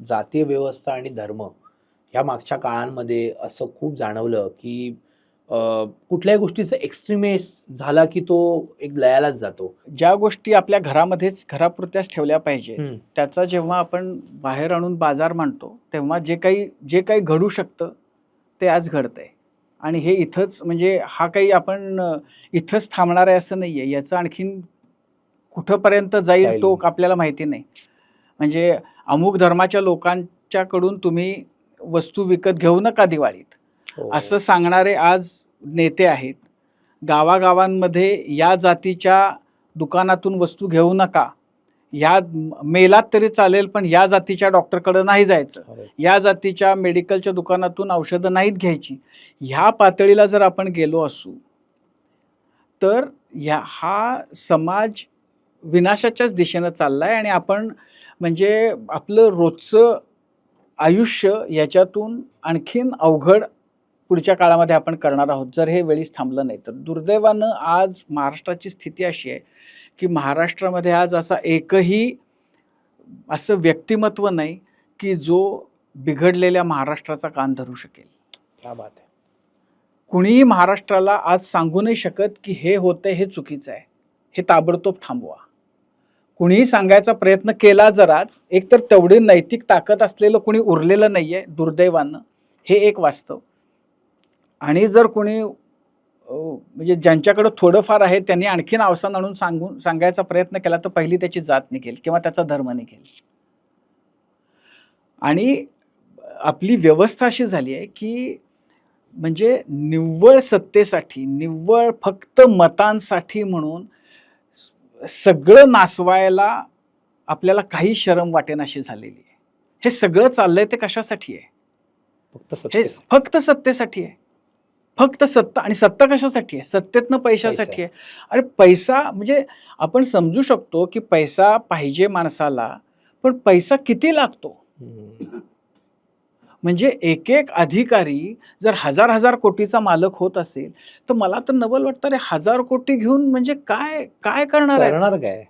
जातीय व्यवस्था आणि धर्म ह्या मागच्या काळांमध्ये असं खूप जाणवलं की कुठल्याही गोष्टीचा एक्स्ट्रीमेस झाला की तो एक लयालाच जातो ज्या गोष्टी आपल्या घरामध्येच घरापुरत्याच ठेवल्या पाहिजे. त्याचा जेव्हा आपण बाहेर आणून बाजार मांडतो तेव्हा जे काही जे काही घडू शकतं ते आज घडतंय आणि हे इथंच म्हणजे हा काही आपण इथंच थांबणार आहे असं नाही आहे याचं आणखीन कुठंपर्यंत जाईल. तो आपल्याला माहिती नाही म्हणजे अमुक धर्माच्या लोकांच्याकडून तुम्ही वस्तू विकत घेऊ नका दिवाळीत. हो. असं सांगणारे आज नेते आहेत. गावागावांमध्ये या जातीच्या दुकानातून वस्तू घेऊ नका. या मेलात तरी चालेल पण या जातीच्या डॉक्टरकडे नाही जायचं. या जातीच्या मेडिकलच्या दुकानातून औषधं नाहीत घ्यायची. ह्या पातळीला जर आपण गेलो असू तर या हा समाज विनाशाच्याच दिशेनं चाललाय आणि आपण म्हणजे आपलं रोजचं आयुष्य याच्यातून आणखीन अवघड पुढच्या काळामध्ये आपण करणार आहोत जर हे वेळीच थांबलं नाही तर. दुर्दैवानं आज महाराष्ट्राची स्थिती अशी आहे की महाराष्ट्रामध्ये आज असा एकही असं व्यक्तिमत्व नाही की जो बिघडलेल्या महाराष्ट्राचा कान धरू शकेल. क्या बात आहे. कुणीही महाराष्ट्राला आज सांगू नाही शकत की हे होतंय हे चुकीचं आहे. हे ताबडतोब थांबवा. कुणीही सांगायचा प्रयत्न केला जराच एकतर तेवढी नैतिक ताकद असलेलं कुणी उरलेलं नाही आहे दुर्दैवानं हे एक वास्तव. आणि जर कुणी म्हणजे ज्यांच्याकडं थोडंफार आहे त्यांनी आणखीन अवसान आणून सांगून सांगायचा प्रयत्न केला तर पहिली त्याची जात निघेल किंवा त्याचा धर्म निघेल. आणि आपली व्यवस्था अशी झाली आहे की म्हणजे निव्वळ सत्तेसाठी निव्वळ फक्त मतांसाठी म्हणून सगळं नासवायला आपल्याला काही शरम वाटेनाशी झालेली आहे. हे सगळं चाललंय ते कशासाठी आहे? फक्त हे. फक्त सत्तेसाठी आहे. फक्त सत्ता आणि सत्ता कशासाठी आहे? सत्तेतनं पैशासाठी आहे. अरे पैसा म्हणजे आपण समजू शकतो की पैसा पाहिजे माणसाला पण पैसा किती लागतो. म्हणजे एक एक अधिकारी जर हजार हजार कोटीचा मालक होत असेल तर मला तर नवल वाटतं रे हजार कोटी घेऊन म्हणजे काय काय करणार करणार काय?